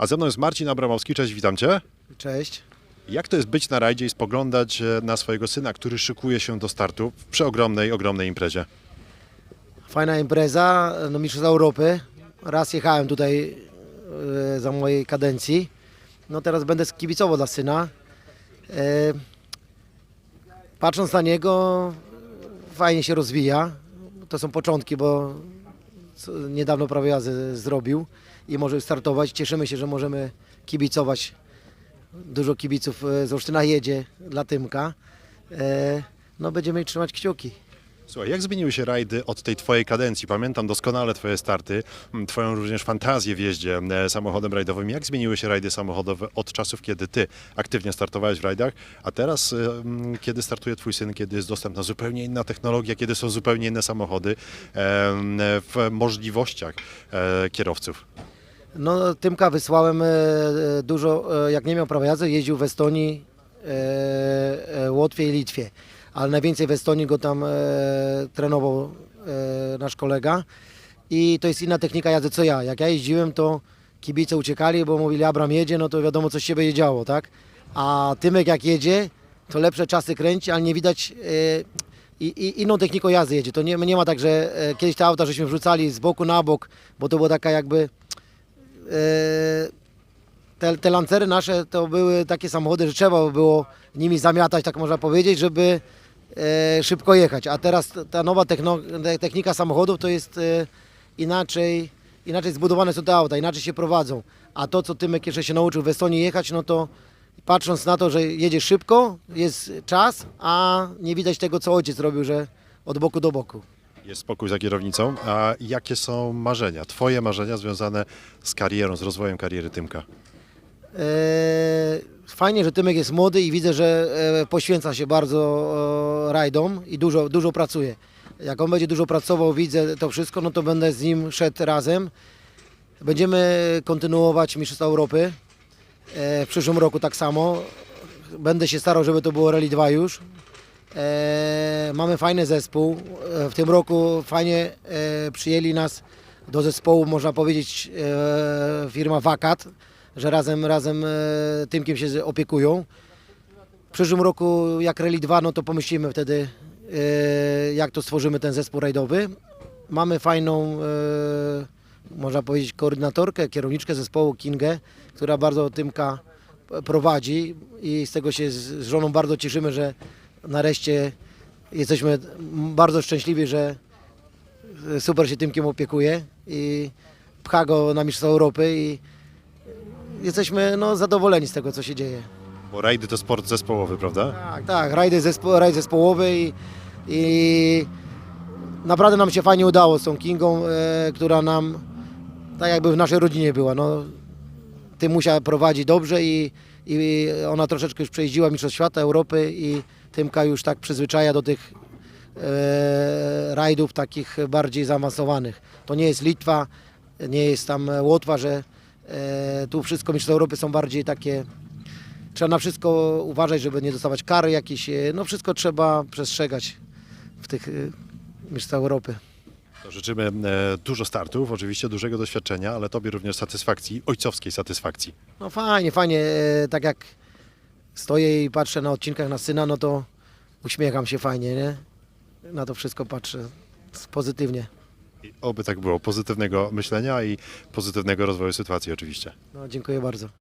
A ze mną jest Marcin Abramowski, cześć, witam Cię. Cześć. Jak to jest być na rajdzie i spoglądać e, na swojego syna, który szykuje się do startu w przeogromnej, ogromnej imprezie? Fajna impreza, no Mistrzostwa Europy. Raz jechałem tutaj e, za mojej kadencji. No teraz będę kibicował dla syna. E, patrząc na niego, fajnie się rozwija. To są początki, bo niedawno prawie jazdy zrobił i może startować. Cieszymy się, że możemy kibicować. Dużo kibiców e, z Olsztyna jedzie dla Tymka. E, no będziemy trzymać kciuki. Słuchaj, jak zmieniły się rajdy od tej Twojej kadencji? Pamiętam doskonale Twoje starty, m, Twoją również fantazję w jeździe e, samochodem rajdowym. Jak zmieniły się rajdy samochodowe od czasów, kiedy Ty aktywnie startowałeś w rajdach, a teraz, e, m, kiedy startuje Twój syn, kiedy jest dostępna zupełnie inna technologia, kiedy są zupełnie inne samochody e, m, w możliwościach kierowców? No, Tymka wysłałem dużo, jak nie miał prawa jazdy, jeździł w Estonii, Łotwie i Litwie, ale najwięcej w Estonii go tam e, trenował e, nasz kolega i to jest inna technika jazdy co ja. Jak ja jeździłem, to kibice uciekali, bo mówili Abram jedzie, no to wiadomo coś się będzie działo, tak? A Tymek jak jedzie, to lepsze czasy kręci, ale nie widać e, i, i inną techniką jazdy jedzie. To nie, nie ma tak, że e, kiedyś te auta żeśmy wrzucali z boku na bok, bo to była taka jakby e, te, te lancery nasze to były takie samochody, że trzeba było nimi zamiatać, tak można powiedzieć, żeby e, szybko jechać. A teraz ta nowa techno, te- technika samochodów to jest e, inaczej, inaczej zbudowane są te auta, inaczej się prowadzą. A to, co Tymek jeszcze się nauczył w Estonii jechać, no to patrząc na to, że jedzie szybko, jest czas, a nie widać tego, co ojciec robił, że od boku do boku. Jest spokój za kierownicą. A jakie są marzenia, Twoje marzenia związane z karierą, z rozwojem kariery Tymka? E, Fajnie, że Tymek jest młody i widzę, że e, poświęca się bardzo e, rajdom i dużo, dużo pracuje. Jak on będzie dużo pracował, widzę to wszystko, no to będę z nim szedł razem. Będziemy kontynuować Mistrzostwa Europy. W przyszłym roku tak samo. Będę się starał, żeby to było Rally 2 już. Mamy fajny zespół. W tym roku fajnie przyjęli nas do zespołu, można powiedzieć, firma Wakat, że razem, razem e, Tymkiem się opiekują. W przyszłym roku, jak Rally 2, no to pomyślimy wtedy, e, jak to stworzymy ten zespół rajdowy. Mamy fajną, e, można powiedzieć, koordynatorkę, kierowniczkę zespołu Kingę, która bardzo Tymka prowadzi i z tego się z żoną bardzo cieszymy, że nareszcie jesteśmy bardzo szczęśliwi, że super się Tymkiem opiekuje i pcha go na Mistrzostwa Europy i jesteśmy no, zadowoleni z tego, co się dzieje. Bo rajdy to sport zespołowy, prawda? Tak, tak, rajdy zespo, rajd zespołowy i, i naprawdę nam się fajnie udało z tą Kingą, e, która nam tak jakby w naszej rodzinie była. No, Tymusia prowadzi dobrze i, i ona troszeczkę już przejeździła Mistrzostw Świata, Europy i Tymka już tak przyzwyczaja do tych e, rajdów takich bardziej zaawansowanych. To nie jest Litwa, nie jest tam Łotwa, że e, tu wszystko Mistrzostwa Europy są bardziej takie Trzeba na wszystko uważać, żeby nie dostawać kary jakieś. e, No wszystko trzeba przestrzegać w tych e, mistrzostwach Europy. To życzymy e, dużo startów, oczywiście dużego doświadczenia, ale Tobie również satysfakcji, ojcowskiej satysfakcji. No fajnie, fajnie. e, Tak jak stoję i patrzę na odcinkach na syna, no to uśmiecham się fajnie, nie? Na to wszystko patrzę pozytywnie. Oby tak było, pozytywnego myślenia i pozytywnego rozwoju sytuacji oczywiście. No, dziękuję bardzo.